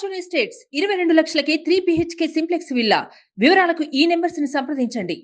Fortune estates ఇరవై రెండు లక్షలకే త్రీ బిహెచ్కే సింప్లెక్స్ విల్లా వివరాలకు ఈ నెంబర్స్ని సంప్రదించండి.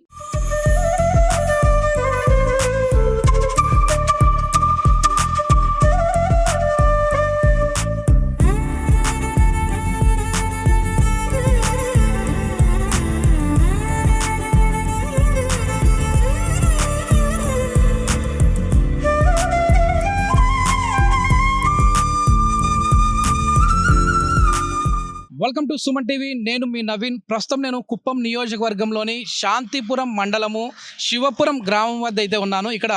వెల్కమ్ టు సుమన్ టీవీ నేను మీ నవీన్. ప్రస్తుతం నేను కుప్పం నియోజకవర్గంలోని శాంతిపురం మండలము శివపురం గ్రామం వద్ద అయితే ఉన్నాను. ఇక్కడ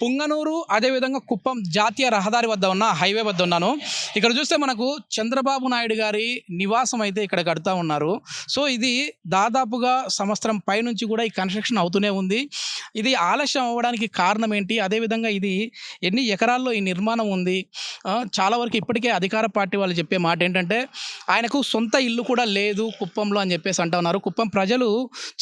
పుంగనూరు అదేవిధంగా కుప్పం జాతీయ రహదారి వద్ద ఉన్న హైవే వద్ద ఉన్నాను. ఇక్కడ చూస్తే మనకు చంద్రబాబు నాయుడు గారి నివాసం అయితే ఇక్కడ కడుతూ ఉన్నారు. సో ఇది దాదాపుగా సంవత్సరం పైనుంచి కూడా ఈ కన్స్ట్రక్షన్ అవుతూనే ఉంది. ఇది ఆలస్యం అవ్వడానికి కారణం ఏంటి? అదేవిధంగా ఇది ఎన్ని ఎకరాల్లో ఈ నిర్మాణం ఉంది? చాలా వరకు ఇప్పటికే అధికార పార్టీ వాళ్ళు చెప్పే మాట ఏంటంటే ఆయనకు సొంత ఇల్లు కూడా లేదు కుప్పంలో అని చెప్పేసి అంటా ఉన్నారు. కుప్పం ప్రజలు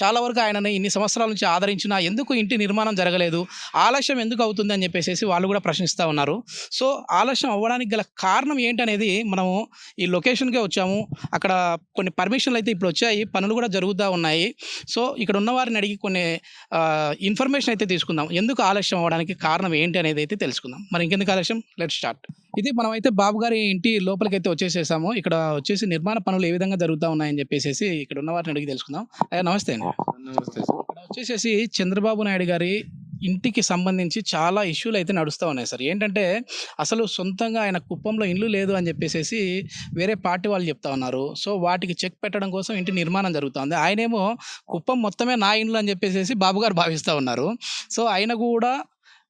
చాలా వరకు ఆయనని ఇన్ని సంవత్సరాల నుంచి ఆదరించినా ఎందుకు ఇంటి నిర్మాణం జరగలేదు? ఆలస్యం ఎందుకు అవుతుంది అని చెప్పేసి వాళ్ళు కూడా ప్రశ్నిస్తూ ఉన్నారు. సో ఆలస్యం అవ్వడానికి గల కారణం ఏంటనేది మనము ఈ లొకేషన్కే వచ్చాము. అక్కడ కొన్ని పర్మిషన్లు అయితే ఇప్పుడు వచ్చాయి. పనులు కూడా జరుగుతూ ఉన్నాయి. సో ఇక్కడ ఉన్న వారిని అడిగి కొన్ని ఇన్ఫర్మేషన్ అయితే తీసుకుందాం. ఎందుకు ఆలస్యం అవ్వడానికి కారణం ఏంటి అనేది అయితే తెలుసుకుందాం. మరి ఇంకెందుకు ఆలస్యం? Let start. ఇది మనం అయితే బాబు గారి ఇంటి లోపలికి అయితే వచ్చేసేసాము. ఇక్కడ వచ్చేసి నిర్మాణ పనులు ఏ విధంగా జరుగుతూ ఉన్నాయని చెప్పేసి ఇక్కడ ఉన్న వారిని అడిగి తెలుసుకుందాం. అయ్యా నమస్తే అండి. నమస్తే ఇక్కడ వచ్చేసేసి చంద్రబాబు నాయుడు గారి ఇంటికి సంబంధించి చాలా ఇష్యూలు అయితే నడుస్తూ ఉన్నాయి సార్. ఏంటంటే అసలు సొంతంగా ఆయన కుప్పంలో ఇల్లు లేదు అని చెప్పేసి వేరే పార్టీ వాళ్ళు చెప్తా ఉన్నారు. సో వాటికి చెక్ పెట్టడం కోసం ఇంటి నిర్మాణం జరుగుతుంది. ఆయనేమో కుప్పం మొత్తమే నా ఇండ్లు అని చెప్పేసి బాబుగారు భావిస్తూ ఉన్నారు. సో ఆయన కూడా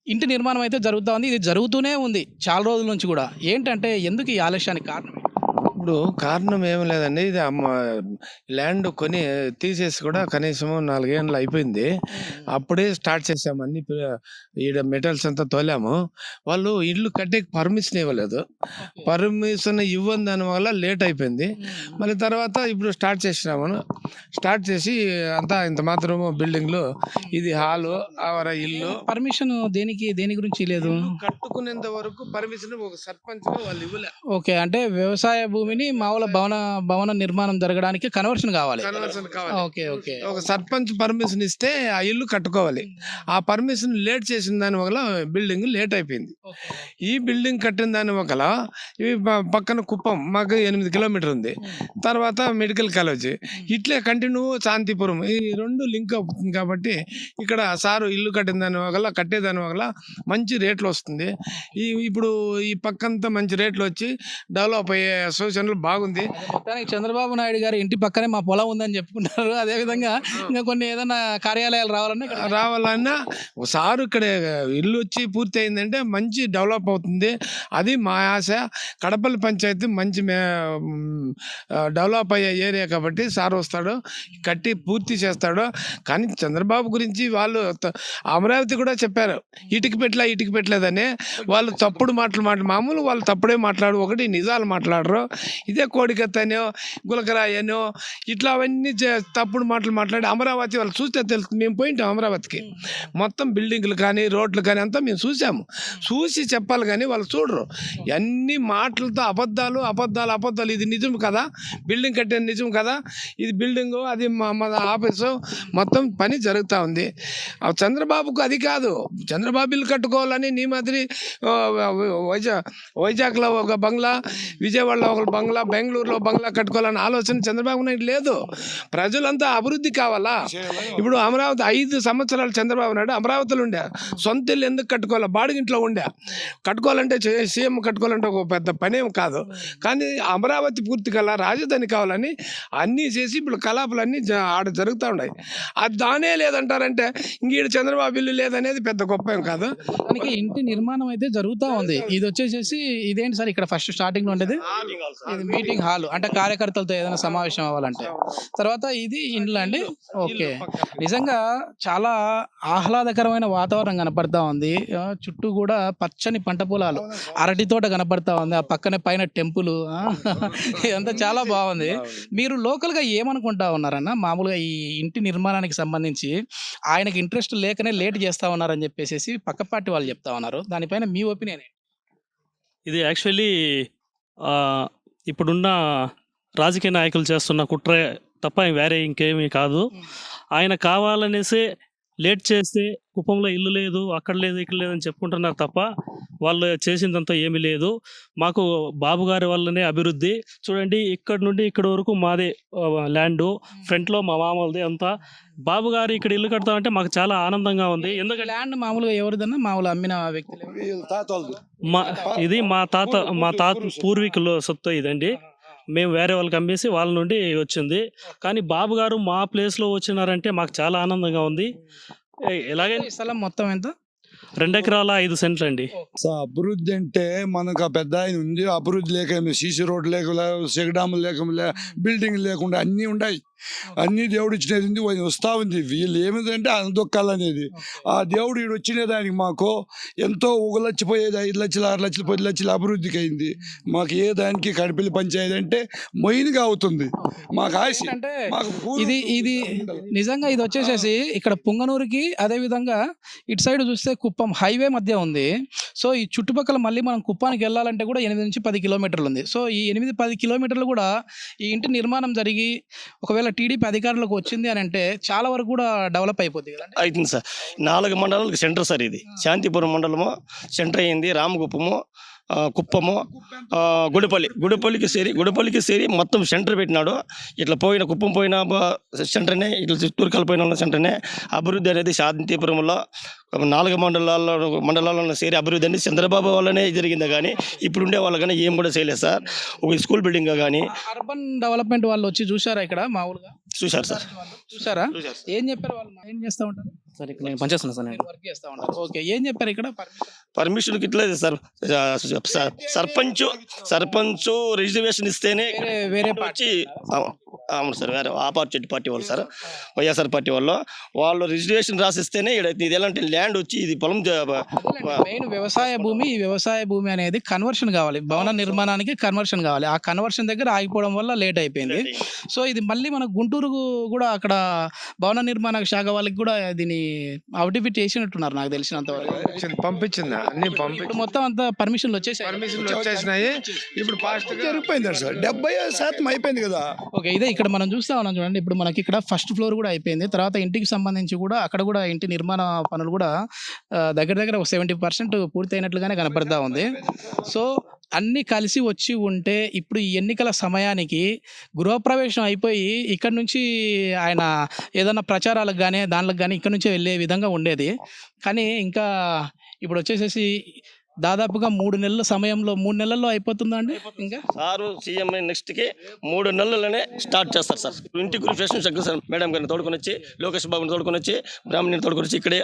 ఇంటి నిర్మాణం అయితే జరుగుతూ ఉంది. ఇది జరుగుతూనే ఉంది చాలా రోజుల నుంచి కూడా. ఏంటంటే ఎందుకు ఈ ఆలస్యానికి కారణం? ఇప్పుడు కారణం ఏం లేదండి. ఇది అమ్మ ల్యాండ్ కొని తీసేసి కూడా కనీసం నాలుగేళ్ళు అయిపోయింది. అప్పుడే స్టార్ట్ చేసాము అన్ని ఈడ మెటల్స్ అంతా తోలాము. వాళ్ళు ఇల్లు కట్టే పర్మిషన్ ఇవ్వలేదు. పర్మిషన్ ఇవ్వని దాని వల్ల లేట్ అయిపోయింది. మళ్ళీ తర్వాత ఇప్పుడు స్టార్ట్ చేసినాము. స్టార్ట్ చేసి అంతా ఇంత మాత్రము బిల్డింగ్లు ఇది హాలు ఆవర ఇల్లు. పర్మిషన్ దేనికి దేని గురించి లేదు? కట్టుకునేంత వరకు పర్మిషన్ ఒక సర్పంచ్ వాళ్ళు ఇవ్వలే. ఓకే. అంటే వ్యవసాయ భూమిని మామూలు భవన భవన నిర్మాణం జరగడానికి కన్వర్షన్ కావాలి. కన్వర్షన్ కావాలి. Okay okay. ఒక సర్పంచ్ పర్మిషన్ ఇస్తే ఆ ఇల్లు కట్టుకోవాలి. ఆ పర్మిషన్ లేట్ చేసిన దాని వల్ల బిల్డింగ్ లేట్ అయిపోయింది. ఈ బిల్డింగ్ కట్టిన దాని వల్ల ఇవి పక్కన కుప్పం మాకు ఎనిమిది కిలోమీటర్ ఉంది. తర్వాత మెడికల్ కాలేజ్ ఇట్లే కంటిన్యూ శాంతిపురం. ఈ రెండు లింక్ అవుతుంది కాబట్టి ఇక్కడ సారు ఇల్లు కట్టిన దాని వల్ల కట్టేదాని వల్ల మంచి రేట్లు వస్తుంది. ఈ ఇప్పుడు ఈ పక్కంతా మంచి రేట్లు వచ్చి డెవలప్ అయ్యే సూచనలు బాగుంది. మొత్తానికి చంద్రబాబు నాయుడు గారి ఇంటి పక్కనే మా పొలం ఉందని చెప్పుకున్నారు. అదే విధంగా ఇంకా కొన్ని ఏదైనా కార్యాలయాలు రావాలన్నా రావాలన్నా సారు ఇక్కడ ఇల్లు వచ్చి పూర్తి అయిందంటే మంచి డెవలప్ అవుతుంది. అది మా ఆశ. కడపల్లి పంచాయతీ మంచి డెవలప్ అయ్యే ఏరియా కాబట్టి సార్ వస్తాడు కట్టి పూర్తి చేస్తాడు. కానీ చంద్రబాబు గురించి వాళ్ళు అమరావతి కూడా చెప్పారు. ఇటుక పెట్టలే ఇటుక పెట్టలేదని. వాళ్ళు తప్పుడు మాటలు మాట మామూలు వాళ్ళు తప్పుడే మాట్లాడు ఒకటి నిజాలు మాట్లాడరు. ఇదే కోడికత్తనో గులకరాయనో ఇట్లా అవన్నీ చే- తప్పుడు మాటలు మాట్లాడి అమరావతి వాళ్ళు చూస్తే తెలుసు మేము పోయింటాం అమరావతికి. మొత్తం బిల్డింగ్లు కానీ రోడ్లు కానీ అంతా మేము చూసాము. చూసి చెప్పాలి కానీ వాళ్ళు చూడరు. అన్ని మాటలతో అబద్ధాలు అబద్ధాలు అబద్ధాలు ఇది నిజం కదా? బిల్డింగ్ కట్టే నిజం కదా? ఇది బిల్డింగ్ అది మా ఆఫీసు. మొత్తం పని జరుగుతూ ఉంది. ఆ చంద్రబాబుకు అది కాదు. చంద్రబాబు ఇల్లు కట్టుకోవాలని నీ మాదిరి ఆ, వైజా వైజాగ్లో ఒక బంగ్లా విజయవాడలో ఒక బంగ్లా బెంగళూరులో బంగ్లా కట్టుకోవాలని ఆలోచన చంద్రబాబు నాయుడు లేదు. ప్రజలంతా అభివృద్ధి కావాలా? ఇప్పుడు అమరావతి ఐదు సంవత్సరాలు చంద్రబాబు నాయుడు అమరావతిలో ఉండే. సొంత ఇల్లు ఎందుకు కట్టుకోవాలా? బాడిగింట్లో ఉండే. కట్టుకోవాలంటే చే- సీఎం కట్టుకోవాలంటే ఒక పెద్ద పనేం కాదు. కానీ అమరావతి పూర్తి కల రాజధాని కావాలని అన్నీ చేసి ఇప్పుడు కలాపాలన్నీ జ- ఆడ జరుగుతూ ఉన్నాయి. అది దానే లేదంటారంటే ఇంక ఈడ చంద్రబాబు ఇల్లు లేదనేది పెద్ద గొప్ప ఏం కాదు. మొత్తానికి ఇంటి నిర్మాణం అయితే జరుగుతూ ఉంది. ఇది వచ్చేసేసి ఇదేంటి సార్ ఇక్కడ ఫస్ట్ స్టార్టింగ్లో ఉండేది ఇది మీటింగ్ హాల్ అంటే కార్యకర్తలతో ఏదైనా సమావేశం అవ్వాలంటే. తర్వాత ఇది ఇండ్లు అండి ఓకే. నిజంగా చాలా ఆహ్లాదకరమైన వాతావరణం కనపడతా ఉంది. చుట్టూ కూడా పచ్చని పంట పొలాలు. అరటి తోట కనపడతా ఉంది. ఆ పక్కనే పైన టెంపుల్ ఇదంతా చాలా బాగుంది. మీరు లోకల్గా ఏమనుకుంటా ఉన్నారన్న మామూలుగా ఈ ఇంటి నిర్మాణానికి సంబంధించి ఆయనకి ఇంట్రెస్ట్ లేకనే లేట్ చేస్తా ఉన్నారని చెప్పేసి పక్క పార్టీ వాళ్ళు చెప్తా ఉన్నారు. దానిపైన మీ ఒపీనియన్ ఇది యాక్చువల్లీ ఇప్పుడున్న రాజకీయ నాయకులు చేస్తున్న కుట్ర తప్ప వేరే ఇంకేమీ కాదు. ఆయన కావాలనేసి లేట్ చేస్తే కుప్పంలో ఇల్లు లేదు అక్కడ లేదు ఇక్కడ లేదు అని చెప్పుకుంటున్నారు తప్ప వాళ్ళు చేసిందంతా ఏమీ లేదు. మాకు బాబు గారి వల్లనే అభివృద్ధి. చూడండి ఇక్కడ నుండి ఇక్కడ వరకు మాదే ల్యాండ్ ఫ్రంట్లో మా మామూలుది అంతా. బాబు గారు ఇక్కడ ఇల్లు కడతామంటే మాకు చాలా ఆనందంగా ఉంది. ఎందుకంటే ల్యాండ్ మామూలుగా ఎవరిదన్నా మామూలు అమ్మిన వ్యక్తులు. మా ఇది మా తాత మా తాత పూర్వీకుల. సొత్తు ఇదండి. మేము వేరే వాళ్ళకి అమ్మేసి వాళ్ళ నుండి వచ్చింది. కానీ బాబు గారు మా ప్లేస్లో వచ్చినారంటే మాకు చాలా ఆనందంగా ఉంది. ఎలాగైనా ఈ స్థలం మొత్తం ఎంత? రెండు ఎకరాల ఐదు సెంట్లు అండి. సో అభివృద్ధి అంటే మనకు ఆ పెద్ద ఆయన ఉంది. అభివృద్ధి లేక సీసీ రోడ్ లేక సెగడాములు లేక లే- బిల్డింగ్ లేకుండా అన్నీ ఉన్నాయి అన్ని దేవుడు ఇచ్చినది వస్తా ఉంది వీళ్ళు ఏమిటంటే అనదొక్కాలనేది ఆ దేవుడు ఈడు వచ్చిన దానికి మాకు ఎంతో ఒక లచ్చిపోయేది ఐదు లక్షలు ఆరు లక్షలు పది లక్షలు అభివృద్ధికి అయింది. మాకు ఏ దానికి కడిపిల్లి పంచాయతీ అంటే మొయిన్గా అవుతుంది. మాకు ఆశ ఇది ఇది నిజంగా ఇది వచ్చేసేసి ఇక్కడ పుంగనూరుకి అదే విధంగా ఇటు సైడ్ చూస్తే కుప్పం హైవే మధ్య ఉంది. సో ఈ చుట్టుపక్కల మళ్ళీ మనం కుప్పానికి వెళ్ళాలంటే కూడా ఎనిమిది నుంచి పది కిలోమీటర్లు ఉంది. సో ఈ ఎనిమిది పది కిలోమీటర్లు కూడా ఈ ఇంటి నిర్మాణం జరిగి ఒకవేళ టీడీపీ అధికారులకు వచ్చింది అని అంటే చాలా వరకు కూడా డెవలప్ అయిపోద్ది కదండి. అవుతుంది సార్. నాలుగు మండలాలకు సెంటర్ సార్ ఇది. శాంతిపురం మండలము సెంటర్ అయింది రామగుప్పము కుప్పము గుడిపల్లి. గుడిపల్లికి సేరి గుడిపల్లికి సేరి మొత్తం సెంటర్ పెట్టినాడు. ఇట్లా పోయిన కుప్పం పోయిన సెంటర్నే ఇట్లా చిత్తూరు కలిపోయిన ఉన్న సెంటర్నే అభివృద్ధి అనేది శాంతిపురంలో నాలుగు మండలాల్లో మండలాల్లో సేరి అభివృద్ధి అనేది చంద్రబాబు వల్లనే జరిగింది కానీ ఇప్పుడు ఉండే వాళ్ళు కానీ ఏం కూడా చేయలేదు సార్. ఒక స్కూల్ బిల్డింగ్ కానీ. అర్బన్ డెవలప్మెంట్ వాళ్ళు వచ్చి చూసారా ఇక్కడ మామూలుగా? చూశారు సార్. చూసారా ఏం చెప్పారు వాళ్ళు? ఏం చేస్తా ఉంటారు? సార్ ఇక్కడ నేను పనిచేస్తున్నా సార్ నేను. వర్క్ చేస్తా ఉంటారు? ఓకే ఏం చెప్పారు ఇక్కడ? పర్మిషన్ ఇట్లేదు సార్ సర్పంచ్ సర్పంచ్ రిజర్వేషన్ ఇస్తేనే వేరే వచ్చి అవును సార్ వేరే ఆపర్చునిటీ పార్టీ వాళ్ళు సార్ వైఎస్ఆర్ పార్టీ వాళ్ళు. వాళ్ళు రిజర్వేషన్ రాసిస్తేనే ఇది ఎలాంటి ల్యాండ్ వచ్చి ఇది పొలం మెయిన్ వ్యవసాయ భూమి ఈ వ్యవసాయ భూమి అనేది కన్వర్షన్ కావాలి. భవన నిర్మాణానికి కన్వర్షన్ కావాలి. ఆ కన్వర్షన్ దగ్గర ఆగిపోవడం వల్ల లేట్ అయిపోయింది. సో ఇది మళ్ళీ మన గుంటూరు కూడా అక్కడ భవన నిర్మాణ శాఖ వాళ్ళకి కూడా దీన్ని అవుటిఫిట్ చేసినట్టున్నారు నాకు తెలిసినంత వరకు. పంపించింది, అన్ని పంపించి మొత్తం అంతా పర్మిషన్లు వచ్చేసాయి. పర్మిషన్లు వచ్చేసినాయి. ఇప్పుడు ఫాస్ట్ జరిగిపోయింది సార్ డెబ్బై శాతం అయిపోయింది కదా. ఓకే ఇదే ఇక్కడ మనం చూస్తా ఉన్నాం చూడండి. ఇప్పుడు మనకి ఇక్కడ ఫస్ట్ ఫ్లోర్ కూడా అయిపోయింది. తర్వాత ఇంటికి సంబంధించి కూడా అక్కడ కూడా ఇంటి నిర్మాణ పనులు కూడా దగ్గర దగ్గర ఒక సెవెంటీ పర్సెంట్ పూర్తయినట్లుగానే కనపడతా ఉంది. సో అన్నీ కలిసి వచ్చి ఉంటే ఇప్పుడు ఈ ఎన్నికల సమయానికి గృహప్రవేశం అయిపోయి ఇక్కడ నుంచి ఆయన ఏదైనా ప్రచారాలకు కానీ దానిలకు కానీ ఇక్కడ నుంచే వెళ్ళే విధంగా ఉండేది. కానీ ఇంకా ఇప్పుడు వచ్చేసేసి దాదాపుగా మూడు నెలల సమయంలో మూడు నెలల్లో అయిపోతుందా అండి ఇంకా? సారు సీఎం నెక్స్ట్కి మూడు నెలలనే స్టార్ట్ చేస్తారు సార్. ఇంటి గురిఫేషన్ సార్ మేడం గారిని తోడుకొని వచ్చి లోకేష్ బాబుని తోడుకొని వచ్చి బ్రాహ్మణిని తోడుకొని వచ్చి ఇక్కడే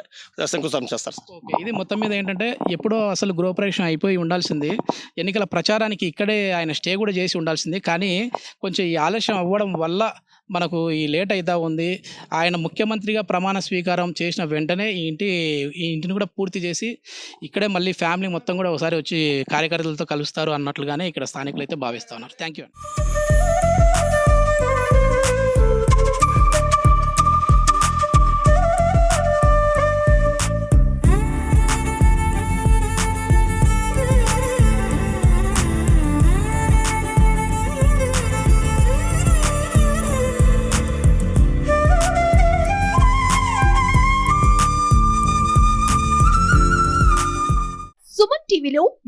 శంకుస్థాపన చేస్తారు ఓకే. ఇది మొత్తం మీద ఏంటంటే ఎప్పుడో అసలు గృహప్రవేశం అయిపోయి ఉండాల్సింది. ఎన్నికల ప్రచారానికి ఇక్కడే ఆయన స్టే కూడా చేసి ఉండాల్సింది. కానీ కొంచెం ఈ ఆలస్యం అవ్వడం వల్ల మనకు ఈ లేట్ అవుతా ఉంది. ఆయన ముఖ్యమంత్రిగా ప్రమాణ స్వీకారం చేసిన వెంటనే ఈ ఇంటి ఈ ఇంటిని కూడా పూర్తి చేసి ఇక్కడే మళ్ళీ ఫ్యామిలీ మొత్తం కూడా ఒకసారి వచ్చి కార్యకర్తలతో కలుస్తారు అన్నట్లుగానే ఇక్కడ స్థానికులు అయితే భావిస్తూ ఉన్నారు. Thank you